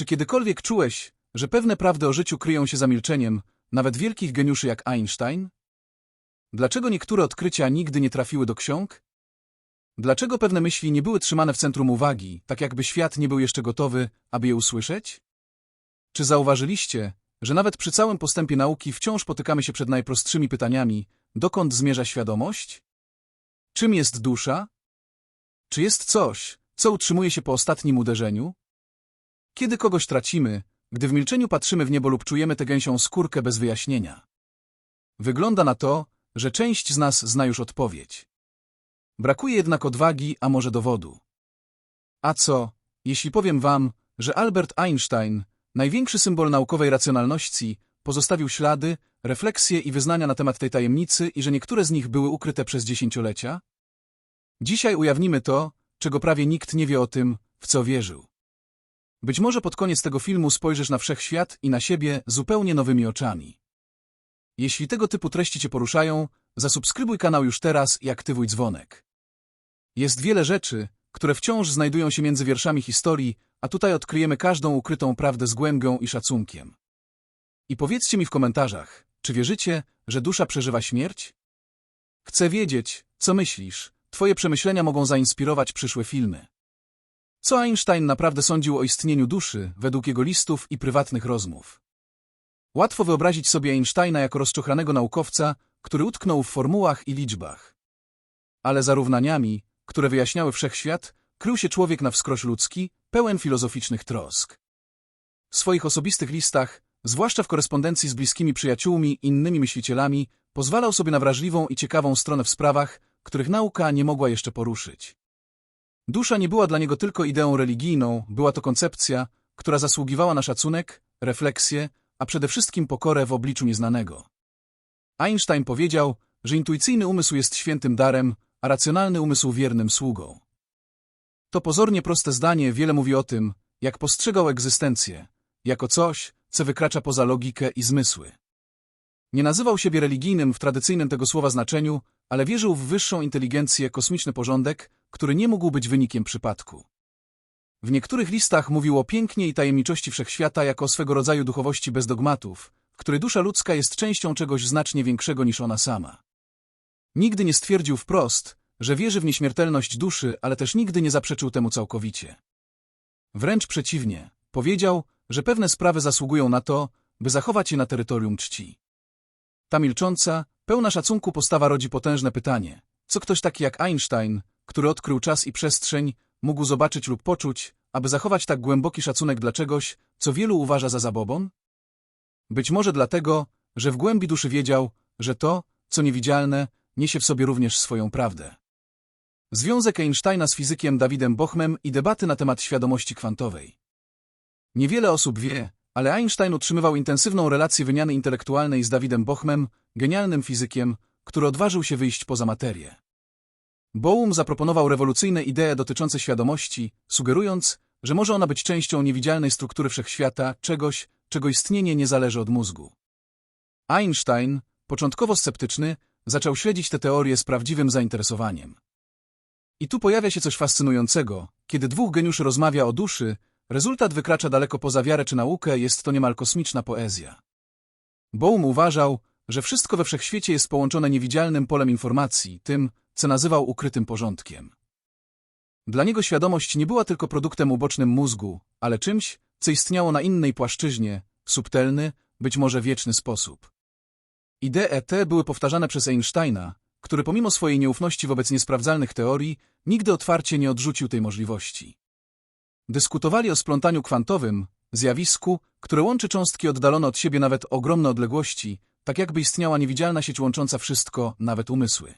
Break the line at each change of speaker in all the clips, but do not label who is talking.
Czy kiedykolwiek czułeś, że pewne prawdy o życiu kryją się za milczeniem, nawet wielkich geniuszy jak Einstein? Dlaczego niektóre odkrycia nigdy nie trafiły do ksiąg? Dlaczego pewne myśli nie były trzymane w centrum uwagi, tak jakby świat nie był jeszcze gotowy, aby je usłyszeć? Czy zauważyliście, że nawet przy całym postępie nauki wciąż potykamy się przed najprostszymi pytaniami, dokąd zmierza świadomość? Czym jest dusza? Czy jest coś, co utrzymuje się po ostatnim uderzeniu? Kiedy kogoś tracimy, gdy w milczeniu patrzymy w niebo lub czujemy tę gęsią skórkę bez wyjaśnienia? Wygląda na to, że część z nas zna już odpowiedź. Brakuje jednak odwagi, a może dowodu. A co, jeśli powiem wam, że Albert Einstein, największy symbol naukowej racjonalności, pozostawił ślady, refleksje i wyznania na temat tej tajemnicy i że niektóre z nich były ukryte przez dziesięciolecia? Dzisiaj ujawnimy to, czego prawie nikt nie wie o tym, w co wierzył. Być może pod koniec tego filmu spojrzysz na wszechświat i na siebie zupełnie nowymi oczami. Jeśli tego typu treści Cię poruszają, zasubskrybuj kanał już teraz i aktywuj dzwonek. Jest wiele rzeczy, które wciąż znajdują się między wierszami historii, a tutaj odkryjemy każdą ukrytą prawdę z głębią i szacunkiem. I powiedzcie mi w komentarzach, czy wierzycie, że dusza przeżywa śmierć? Chcę wiedzieć, co myślisz. Twoje przemyślenia mogą zainspirować przyszłe filmy. Co Einstein naprawdę sądził o istnieniu duszy, według jego listów i prywatnych rozmów? Łatwo wyobrazić sobie Einsteina jako rozczochranego naukowca, który utknął w formułach i liczbach. Ale za równaniami, które wyjaśniały wszechświat, krył się człowiek na wskroś ludzki, pełen filozoficznych trosk. W swoich osobistych listach, zwłaszcza w korespondencji z bliskimi przyjaciółmi i innymi myślicielami, pozwalał sobie na wrażliwą i ciekawą stronę w sprawach, których nauka nie mogła jeszcze poruszyć. Dusza nie była dla niego tylko ideą religijną, była to koncepcja, która zasługiwała na szacunek, refleksję, a przede wszystkim pokorę w obliczu nieznanego. Einstein powiedział, że intuicyjny umysł jest świętym darem, a racjonalny umysł wiernym sługą. To pozornie proste zdanie wiele mówi o tym, jak postrzegał egzystencję, jako coś, co wykracza poza logikę i zmysły. Nie nazywał siebie religijnym w tradycyjnym tego słowa znaczeniu, ale wierzył w wyższą inteligencję, kosmiczny porządek, który nie mógł być wynikiem przypadku. W niektórych listach mówił o pięknie i tajemniczości wszechświata jako swego rodzaju duchowości bez dogmatów, w której dusza ludzka jest częścią czegoś znacznie większego niż ona sama. Nigdy nie stwierdził wprost, że wierzy w nieśmiertelność duszy, ale też nigdy nie zaprzeczył temu całkowicie. Wręcz przeciwnie, powiedział, że pewne sprawy zasługują na to, by zachować je na terytorium czci. Ta milcząca, pełna szacunku postawa rodzi potężne pytanie, co ktoś taki jak Einstein, który odkrył czas i przestrzeń, mógł zobaczyć lub poczuć, aby zachować tak głęboki szacunek dla czegoś, co wielu uważa za zabobon? Być może dlatego, że w głębi duszy wiedział, że to, co niewidzialne, niesie w sobie również swoją prawdę. Związek Einsteina z fizykiem Dawidem Bochmem i debaty na temat świadomości kwantowej. Niewiele osób wie, ale Einstein utrzymywał intensywną relację wymiany intelektualnej z Dawidem Bochmem, genialnym fizykiem, który odważył się wyjść poza materię. Bohm zaproponował rewolucyjne idee dotyczące świadomości, sugerując, że może ona być częścią niewidzialnej struktury wszechświata, czegoś, czego istnienie nie zależy od mózgu. Einstein, początkowo sceptyczny, zaczął śledzić tę teorię z prawdziwym zainteresowaniem. I tu pojawia się coś fascynującego. Kiedy dwóch geniuszy rozmawia o duszy, rezultat wykracza daleko poza wiarę czy naukę, jest to niemal kosmiczna poezja. Bohm uważał, że wszystko we wszechświecie jest połączone niewidzialnym polem informacji, tym, co nazywał ukrytym porządkiem. Dla niego świadomość nie była tylko produktem ubocznym mózgu, ale czymś, co istniało na innej płaszczyźnie, w subtelny, być może wieczny sposób. Idee te były powtarzane przez Einsteina, który pomimo swojej nieufności wobec niesprawdzalnych teorii, nigdy otwarcie nie odrzucił tej możliwości. Dyskutowali o splątaniu kwantowym, zjawisku, które łączy cząstki oddalone od siebie nawet ogromne odległości, tak jakby istniała niewidzialna sieć łącząca wszystko, nawet umysły.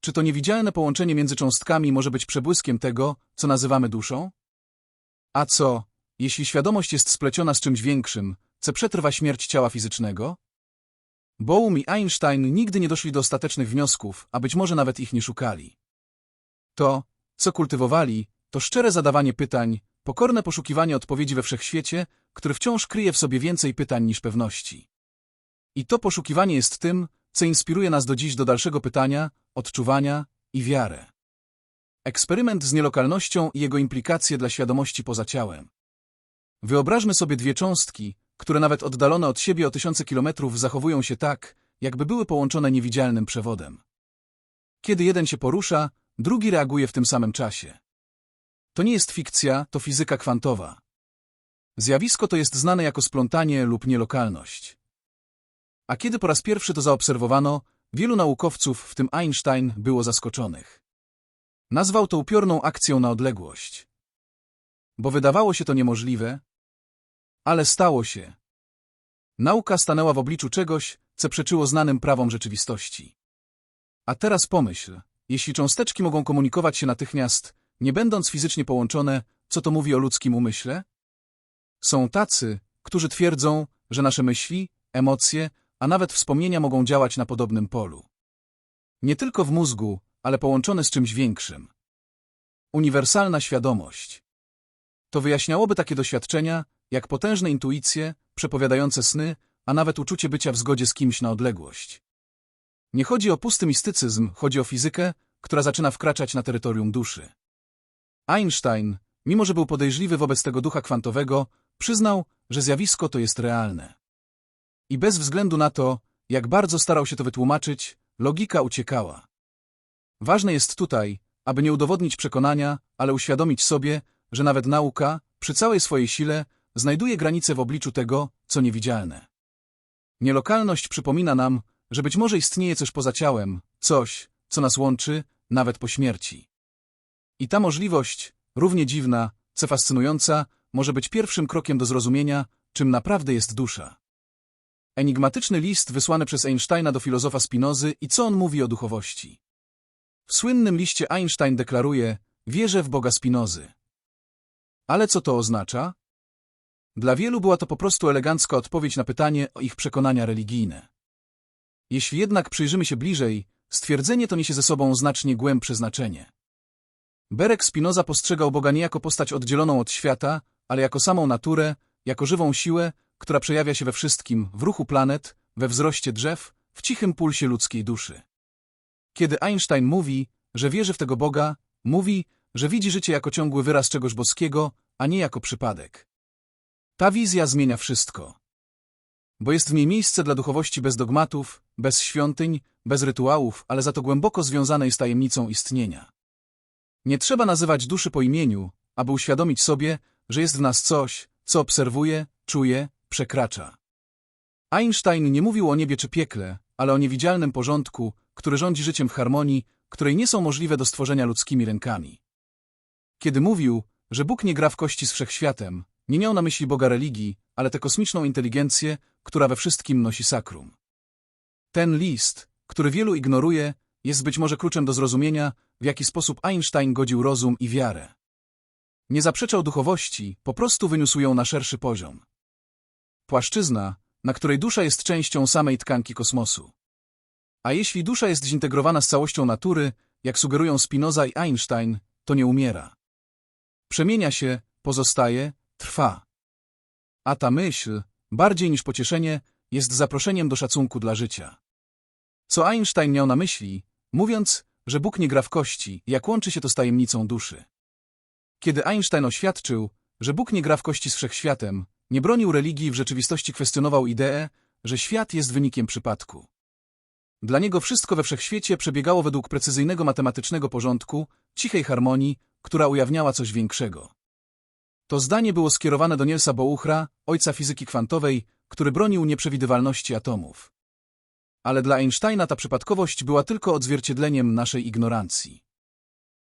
Czy to niewidzialne połączenie między cząstkami może być przebłyskiem tego, co nazywamy duszą? A co, jeśli świadomość jest spleciona z czymś większym, co przetrwa śmierć ciała fizycznego? Bohm i Einstein nigdy nie doszli do ostatecznych wniosków, a być może nawet ich nie szukali. To, co kultywowali, to szczere zadawanie pytań, pokorne poszukiwanie odpowiedzi we wszechświecie, który wciąż kryje w sobie więcej pytań niż pewności. I to poszukiwanie jest tym, co inspiruje nas do dziś do dalszego pytania, odczuwania i wiarę. Eksperyment z nielokalnością i jego implikacje dla świadomości poza ciałem. Wyobraźmy sobie dwie cząstki, które nawet oddalone od siebie o tysiące kilometrów zachowują się tak, jakby były połączone niewidzialnym przewodem. Kiedy jeden się porusza, drugi reaguje w tym samym czasie. To nie jest fikcja, to fizyka kwantowa. Zjawisko to jest znane jako splątanie lub nielokalność. A kiedy po raz pierwszy to zaobserwowano, wielu naukowców, w tym Einstein, było zaskoczonych. Nazwał to upiorną akcją na odległość. Bo wydawało się to niemożliwe, ale stało się. Nauka stanęła w obliczu czegoś, co przeczyło znanym prawom rzeczywistości. A teraz pomyśl, jeśli cząsteczki mogą komunikować się natychmiast, nie będąc fizycznie połączone, co to mówi o ludzkim umyśle? Są tacy, którzy twierdzą, że nasze myśli, emocje, a nawet wspomnienia mogą działać na podobnym polu. Nie tylko w mózgu, ale połączone z czymś większym. Uniwersalna świadomość. To wyjaśniałoby takie doświadczenia, jak potężne intuicje, przepowiadające sny, a nawet uczucie bycia w zgodzie z kimś na odległość. Nie chodzi o pusty mistycyzm, chodzi o fizykę, która zaczyna wkraczać na terytorium duszy. Einstein, mimo że był podejrzliwy wobec tego ducha kwantowego, przyznał, że zjawisko to jest realne. I bez względu na to, jak bardzo starał się to wytłumaczyć, logika uciekała. Ważne jest tutaj, aby nie udowodnić przekonania, ale uświadomić sobie, że nawet nauka, przy całej swojej sile, znajduje granice w obliczu tego, co niewidzialne. Nielokalność przypomina nam, że być może istnieje coś poza ciałem, coś, co nas łączy, nawet po śmierci. I ta możliwość, równie dziwna, co fascynująca, może być pierwszym krokiem do zrozumienia, czym naprawdę jest dusza. Enigmatyczny list wysłany przez Einsteina do filozofa Spinozy i co on mówi o duchowości. W słynnym liście Einstein deklaruje, wierzę w Boga Spinozy. Ale co to oznacza? Dla wielu była to po prostu elegancka odpowiedź na pytanie o ich przekonania religijne. Jeśli jednak przyjrzymy się bliżej, stwierdzenie to niesie ze sobą znacznie głębsze znaczenie. Berek Spinoza postrzegał Boga nie jako postać oddzieloną od świata, ale jako samą naturę, jako żywą siłę, która przejawia się we wszystkim, w ruchu planet, we wzroście drzew, w cichym pulsie ludzkiej duszy. Kiedy Einstein mówi, że wierzy w tego Boga, mówi, że widzi życie jako ciągły wyraz czegoś boskiego, a nie jako przypadek. Ta wizja zmienia wszystko. Bo jest w niej miejsce dla duchowości bez dogmatów, bez świątyń, bez rytuałów, ale za to głęboko związanej z tajemnicą istnienia. Nie trzeba nazywać duszy po imieniu, aby uświadomić sobie, że jest w nas coś, co obserwuje, czuje, przekracza. Einstein nie mówił o niebie czy piekle, ale o niewidzialnym porządku, który rządzi życiem w harmonii, której nie są możliwe do stworzenia ludzkimi rękami. Kiedy mówił, że Bóg nie gra w kości z wszechświatem, nie miał na myśli Boga religii, ale tę kosmiczną inteligencję, która we wszystkim nosi sakrum. Ten list, który wielu ignoruje, jest być może kluczem do zrozumienia, w jaki sposób Einstein godził rozum i wiarę. Nie zaprzeczał duchowości, po prostu wyniósł ją na szerszy poziom. Płaszczyzna, na której dusza jest częścią samej tkanki kosmosu. A jeśli dusza jest zintegrowana z całością natury, jak sugerują Spinoza i Einstein, to nie umiera. Przemienia się, pozostaje, trwa. A ta myśl, bardziej niż pocieszenie, jest zaproszeniem do szacunku dla życia. Co Einstein miał na myśli, mówiąc, że Bóg nie gra w kości, jak łączy się to z tajemnicą duszy. Kiedy Einstein oświadczył, że Bóg nie gra w kości z wszechświatem, nie bronił religii, w rzeczywistości kwestionował ideę, że świat jest wynikiem przypadku. Dla niego wszystko we wszechświecie przebiegało według precyzyjnego matematycznego porządku, cichej harmonii, która ujawniała coś większego. To zdanie było skierowane do Nielsa Bohuchra, ojca fizyki kwantowej, który bronił nieprzewidywalności atomów. Ale dla Einsteina ta przypadkowość była tylko odzwierciedleniem naszej ignorancji.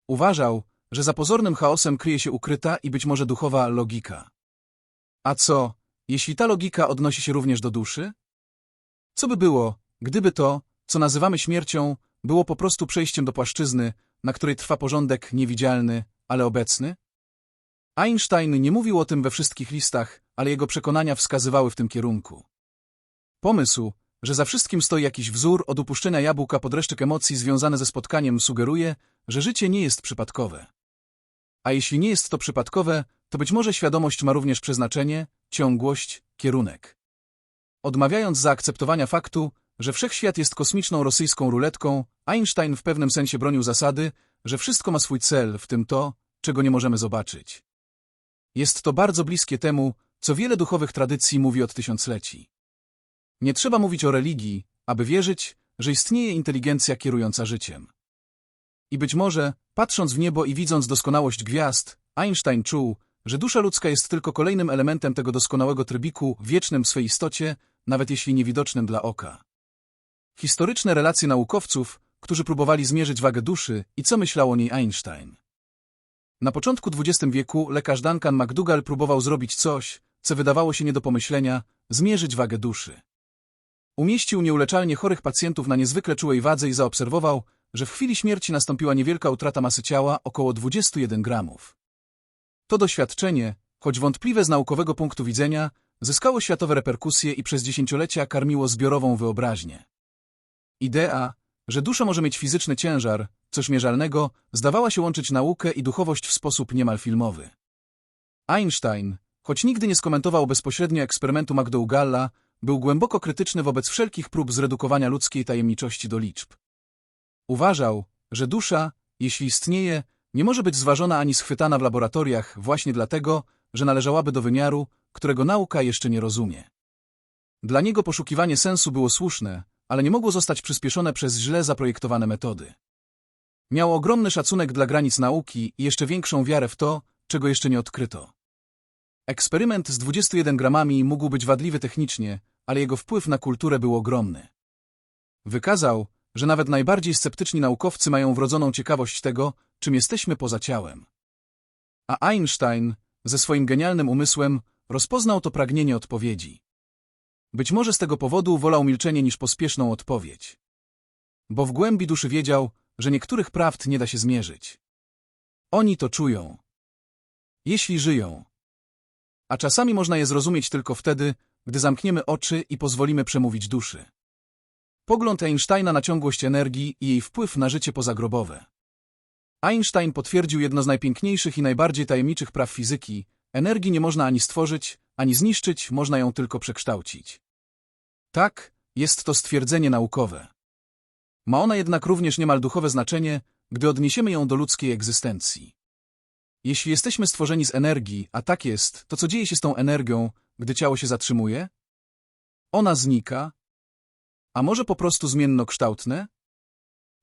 Uważał, że za pozornym chaosem kryje się ukryta i być może duchowa logika. A co, jeśli ta logika odnosi się również do duszy? Co by było, gdyby to, co nazywamy śmiercią, było po prostu przejściem do płaszczyzny, na której trwa porządek niewidzialny, ale obecny? Einstein nie mówił o tym we wszystkich listach, ale jego przekonania wskazywały w tym kierunku. Pomysł, że za wszystkim stoi jakiś wzór od upuszczenia jabłka pod resztek emocji związane ze spotkaniem sugeruje, że życie nie jest przypadkowe. A jeśli nie jest to przypadkowe, to być może świadomość ma również przeznaczenie, ciągłość, kierunek. Odmawiając zaakceptowania faktu, że wszechświat jest kosmiczną rosyjską ruletką, Einstein w pewnym sensie bronił zasady, że wszystko ma swój cel, w tym to, czego nie możemy zobaczyć. Jest to bardzo bliskie temu, co wiele duchowych tradycji mówi od tysiącleci. Nie trzeba mówić o religii, aby wierzyć, że istnieje inteligencja kierująca życiem. I być może, patrząc w niebo i widząc doskonałość gwiazd, Einstein czuł, że dusza ludzka jest tylko kolejnym elementem tego doskonałego trybiku, wiecznym w swej istocie, nawet jeśli niewidocznym dla oka. Historyczne relacje naukowców, którzy próbowali zmierzyć wagę duszy i co myślał o niej Einstein. Na początku XX wieku lekarz Duncan McDougall próbował zrobić coś, co wydawało się nie do pomyślenia, zmierzyć wagę duszy. Umieścił nieuleczalnie chorych pacjentów na niezwykle czułej wadze i zaobserwował, że w chwili śmierci nastąpiła niewielka utrata masy ciała, około 21 gramów. To doświadczenie, choć wątpliwe z naukowego punktu widzenia, zyskało światowe reperkusje i przez dziesięciolecia karmiło zbiorową wyobraźnię. Idea, że dusza może mieć fizyczny ciężar, coś mierzalnego, zdawała się łączyć naukę i duchowość w sposób niemal filmowy. Einstein, choć nigdy nie skomentował bezpośrednio eksperymentu McDougalla, był głęboko krytyczny wobec wszelkich prób zredukowania ludzkiej tajemniczości do liczb. Uważał, że dusza, jeśli istnieje, nie może być zważona ani schwytana w laboratoriach właśnie dlatego, że należałaby do wymiaru, którego nauka jeszcze nie rozumie. Dla niego poszukiwanie sensu było słuszne, ale nie mogło zostać przyspieszone przez źle zaprojektowane metody. Miał ogromny szacunek dla granic nauki i jeszcze większą wiarę w to, czego jeszcze nie odkryto. Eksperyment z 21 gramami mógł być wadliwy technicznie, ale jego wpływ na kulturę był ogromny. Wykazał, że nawet najbardziej sceptyczni naukowcy mają wrodzoną ciekawość tego, czym jesteśmy poza ciałem. A Einstein, ze swoim genialnym umysłem, rozpoznał to pragnienie odpowiedzi. Być może z tego powodu wolał milczenie niż pospieszną odpowiedź. Bo w głębi duszy wiedział, że niektórych prawd nie da się zmierzyć. Oni to czują. Jeśli żyją. A czasami można je zrozumieć tylko wtedy, gdy zamkniemy oczy i pozwolimy przemówić duszy. Pogląd Einsteina na ciągłość energii i jej wpływ na życie pozagrobowe. Einstein potwierdził jedno z najpiękniejszych i najbardziej tajemniczych praw fizyki. Energii nie można ani stworzyć, ani zniszczyć, można ją tylko przekształcić. Tak, jest to stwierdzenie naukowe. Ma ona jednak również niemal duchowe znaczenie, gdy odniesiemy ją do ludzkiej egzystencji. Jeśli jesteśmy stworzeni z energii, a tak jest, to co dzieje się z tą energią, gdy ciało się zatrzymuje? Ona znika, a może po prostu zmiennokształtne?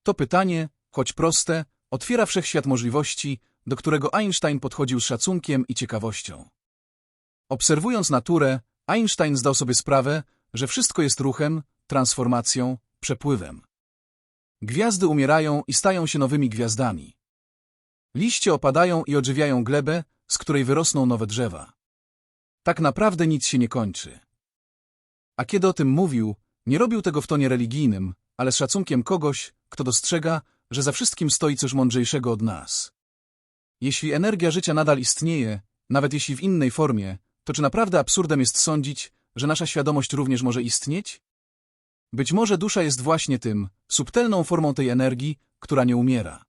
To pytanie, choć proste, otwiera wszechświat możliwości, do którego Einstein podchodził z szacunkiem i ciekawością. Obserwując naturę, Einstein zdał sobie sprawę, że wszystko jest ruchem, transformacją, przepływem. Gwiazdy umierają i stają się nowymi gwiazdami. Liście opadają i odżywiają glebę, z której wyrosną nowe drzewa. Tak naprawdę nic się nie kończy. A kiedy o tym mówił, nie robił tego w tonie religijnym, ale z szacunkiem kogoś, kto dostrzega, że za wszystkim stoi coś mądrzejszego od nas. Jeśli energia życia nadal istnieje, nawet jeśli w innej formie, to czy naprawdę absurdem jest sądzić, że nasza świadomość również może istnieć? Być może dusza jest właśnie tym, subtelną formą tej energii, która nie umiera.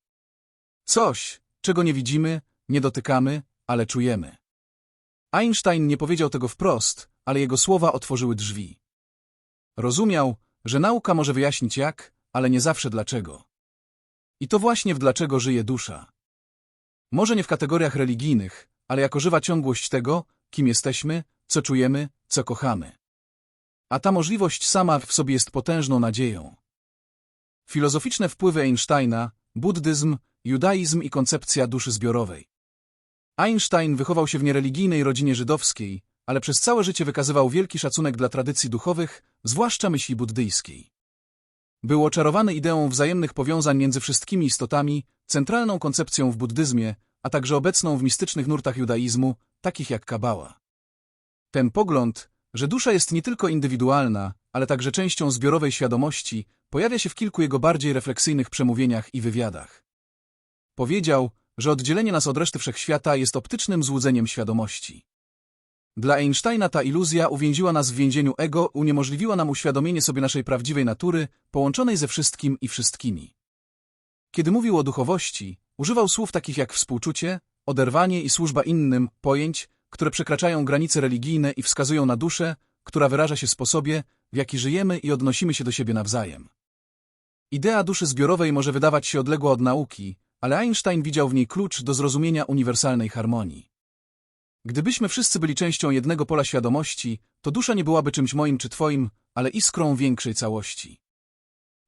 Coś, czego nie widzimy, nie dotykamy, ale czujemy. Einstein nie powiedział tego wprost, ale jego słowa otworzyły drzwi. Rozumiał, że nauka może wyjaśnić jak, ale nie zawsze dlaczego. I to właśnie w dlaczego żyje dusza. Może nie w kategoriach religijnych, ale jako żywa ciągłość tego, kim jesteśmy, co czujemy, co kochamy. A ta możliwość sama w sobie jest potężną nadzieją. Filozoficzne wpływy Einsteina, buddyzm, judaizm i koncepcja duszy zbiorowej. Einstein wychował się w niereligijnej rodzinie żydowskiej, ale przez całe życie wykazywał wielki szacunek dla tradycji duchowych, zwłaszcza myśli buddyjskiej. Był oczarowany ideą wzajemnych powiązań między wszystkimi istotami, centralną koncepcją w buddyzmie, a także obecną w mistycznych nurtach judaizmu, takich jak Kabała. Ten pogląd, że dusza jest nie tylko indywidualna, ale także częścią zbiorowej świadomości, pojawia się w kilku jego bardziej refleksyjnych przemówieniach i wywiadach. Powiedział, że oddzielenie nas od reszty wszechświata jest optycznym złudzeniem świadomości. Dla Einsteina ta iluzja uwięziła nas w więzieniu ego, uniemożliwiła nam uświadomienie sobie naszej prawdziwej natury, połączonej ze wszystkim i wszystkimi. Kiedy mówił o duchowości, używał słów takich jak współczucie, oderwanie i służba innym, pojęć, które przekraczają granice religijne i wskazują na duszę, która wyraża się sposobie, w jaki żyjemy i odnosimy się do siebie nawzajem. Idea duszy zbiorowej może wydawać się odległa od nauki, ale Einstein widział w niej klucz do zrozumienia uniwersalnej harmonii. Gdybyśmy wszyscy byli częścią jednego pola świadomości, to dusza nie byłaby czymś moim czy twoim, ale iskrą większej całości.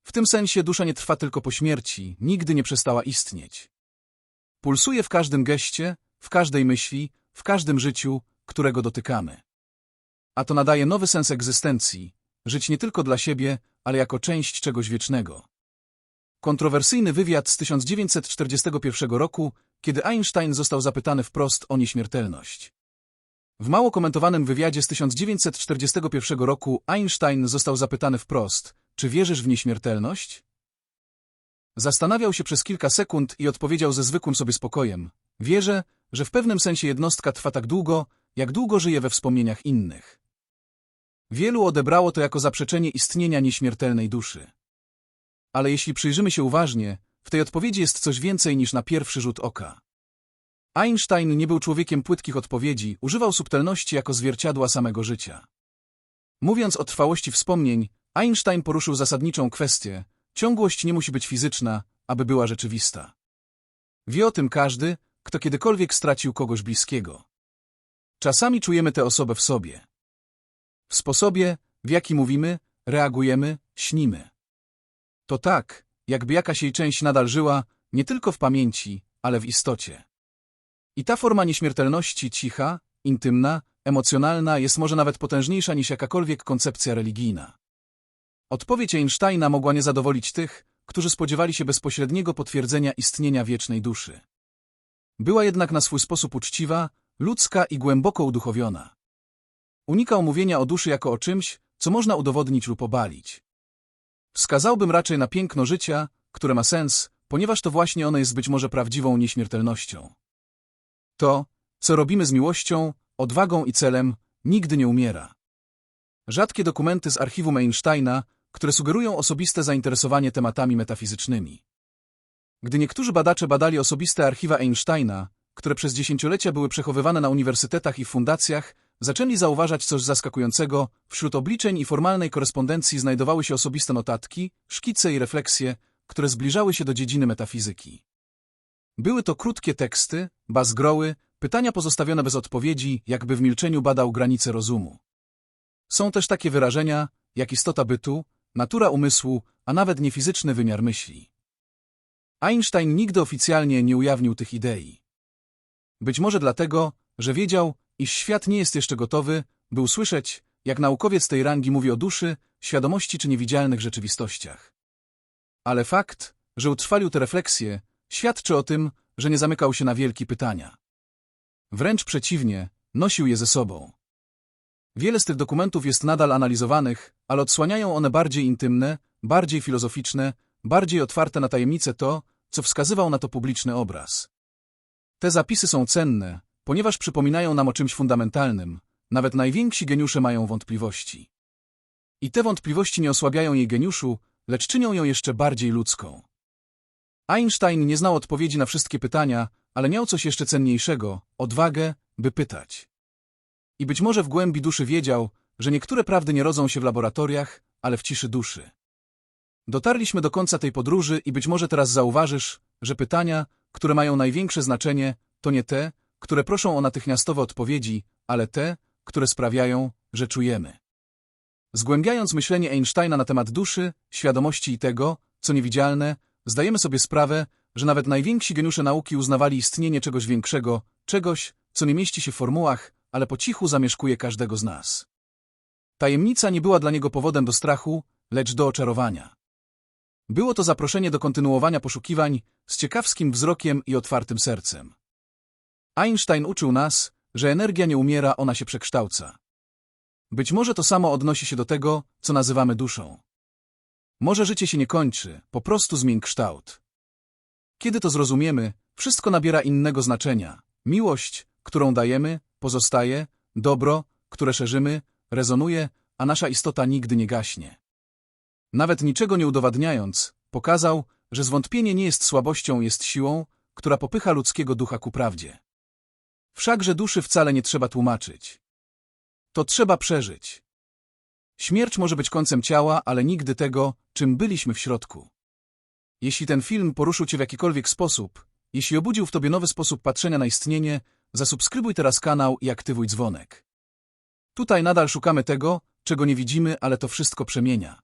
W tym sensie dusza nie trwa tylko po śmierci, nigdy nie przestała istnieć. Pulsuje w każdym geście, w każdej myśli, w każdym życiu, którego dotykamy. A to nadaje nowy sens egzystencji, żyć nie tylko dla siebie, ale jako część czegoś wiecznego. Kontrowersyjny wywiad z 1941 roku, kiedy Einstein został zapytany wprost o nieśmiertelność. W mało komentowanym wywiadzie z 1941 roku Einstein został zapytany wprost, czy wierzysz w nieśmiertelność? Zastanawiał się przez kilka sekund i odpowiedział ze zwykłym sobie spokojem. Wierzę, że w pewnym sensie jednostka trwa tak długo, jak długo żyje we wspomnieniach innych. Wielu odebrało to jako zaprzeczenie istnienia nieśmiertelnej duszy. Ale jeśli przyjrzymy się uważnie, w tej odpowiedzi jest coś więcej niż na pierwszy rzut oka. Einstein nie był człowiekiem płytkich odpowiedzi, używał subtelności jako zwierciadła samego życia. Mówiąc o trwałości wspomnień, Einstein poruszył zasadniczą kwestię. Ciągłość nie musi być fizyczna, aby była rzeczywista. Wie o tym każdy, kto kiedykolwiek stracił kogoś bliskiego. Czasami czujemy tę osobę w sobie. W sposobie, w jaki mówimy, reagujemy, śnimy. To tak, jakby jakaś jej część nadal żyła, nie tylko w pamięci, ale w istocie. I ta forma nieśmiertelności cicha, intymna, emocjonalna jest może nawet potężniejsza niż jakakolwiek koncepcja religijna. Odpowiedź Einsteina mogła nie zadowolić tych, którzy spodziewali się bezpośredniego potwierdzenia istnienia wiecznej duszy. Była jednak na swój sposób uczciwa, ludzka i głęboko uduchowiona. Unikał mówienia o duszy jako o czymś, co można udowodnić lub obalić. Wskazałbym raczej na piękno życia, które ma sens, ponieważ to właśnie ono jest być może prawdziwą nieśmiertelnością. To, co robimy z miłością, odwagą i celem, nigdy nie umiera. Rzadkie dokumenty z archiwum Einsteina, które sugerują osobiste zainteresowanie tematami metafizycznymi. Gdy niektórzy badacze badali osobiste archiwa Einsteina, które przez dziesięciolecia były przechowywane na uniwersytetach i fundacjach, zaczęli zauważać coś zaskakującego. Wśród obliczeń i formalnej korespondencji znajdowały się osobiste notatki, szkice i refleksje, które zbliżały się do dziedziny metafizyki. Były to krótkie teksty, bazgroły, pytania pozostawione bez odpowiedzi, jakby w milczeniu badał granice rozumu. Są też takie wyrażenia, jak istota bytu, natura umysłu, a nawet niefizyczny wymiar myśli. Einstein nigdy oficjalnie nie ujawnił tych idei. Być może dlatego, że wiedział, iż świat nie jest jeszcze gotowy, by usłyszeć, jak naukowiec tej rangi mówi o duszy, świadomości czy niewidzialnych rzeczywistościach. Ale fakt, że utrwalił te refleksje, świadczy o tym, że nie zamykał się na wielkie pytania. Wręcz przeciwnie, nosił je ze sobą. Wiele z tych dokumentów jest nadal analizowanych, ale odsłaniają one bardziej intymne, bardziej filozoficzne, bardziej otwarte na tajemnice to, co wskazywał na to publiczny obraz. Te zapisy są cenne, ponieważ przypominają nam o czymś fundamentalnym. Nawet najwięksi geniusze mają wątpliwości. I te wątpliwości nie osłabiają jej geniuszu, lecz czynią ją jeszcze bardziej ludzką. Einstein nie znał odpowiedzi na wszystkie pytania, ale miał coś jeszcze cenniejszego – odwagę, by pytać. I być może w głębi duszy wiedział, że niektóre prawdy nie rodzą się w laboratoriach, ale w ciszy duszy. Dotarliśmy do końca tej podróży i być może teraz zauważysz, że pytania, które mają największe znaczenie, to nie te, które proszą o natychmiastowe odpowiedzi, ale te, które sprawiają, że czujemy. Zgłębiając myślenie Einsteina na temat duszy, świadomości i tego, co niewidzialne, zdajemy sobie sprawę, że nawet najwięksi geniusze nauki uznawali istnienie czegoś większego, czegoś, co nie mieści się w formułach, ale po cichu zamieszkuje każdego z nas. Tajemnica nie była dla niego powodem do strachu, lecz do oczarowania. Było to zaproszenie do kontynuowania poszukiwań z ciekawskim wzrokiem i otwartym sercem. Einstein uczył nas, że energia nie umiera, ona się przekształca. Być może to samo odnosi się do tego, co nazywamy duszą. Może życie się nie kończy, po prostu zmień kształt. Kiedy to zrozumiemy, wszystko nabiera innego znaczenia. Miłość, którą dajemy, pozostaje, dobro, które szerzymy, rezonuje, a nasza istota nigdy nie gaśnie. Nawet niczego nie udowadniając, pokazał, że zwątpienie nie jest słabością, jest siłą, która popycha ludzkiego ducha ku prawdzie. Wszakże duszy wcale nie trzeba tłumaczyć. To trzeba przeżyć. Śmierć może być końcem ciała, ale nigdy tego, czym byliśmy w środku. Jeśli ten film poruszył cię w jakikolwiek sposób, jeśli obudził w tobie nowy sposób patrzenia na istnienie, Zasubskrybuj teraz kanał i aktywuj dzwonek. Tutaj nadal szukamy tego, czego nie widzimy, ale to wszystko przemienia.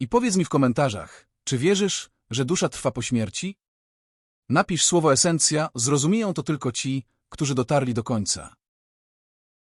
I powiedz mi w komentarzach, czy wierzysz, że dusza trwa po śmierci? Napisz słowo esencja, zrozumieją to tylko ci, którzy dotarli do końca.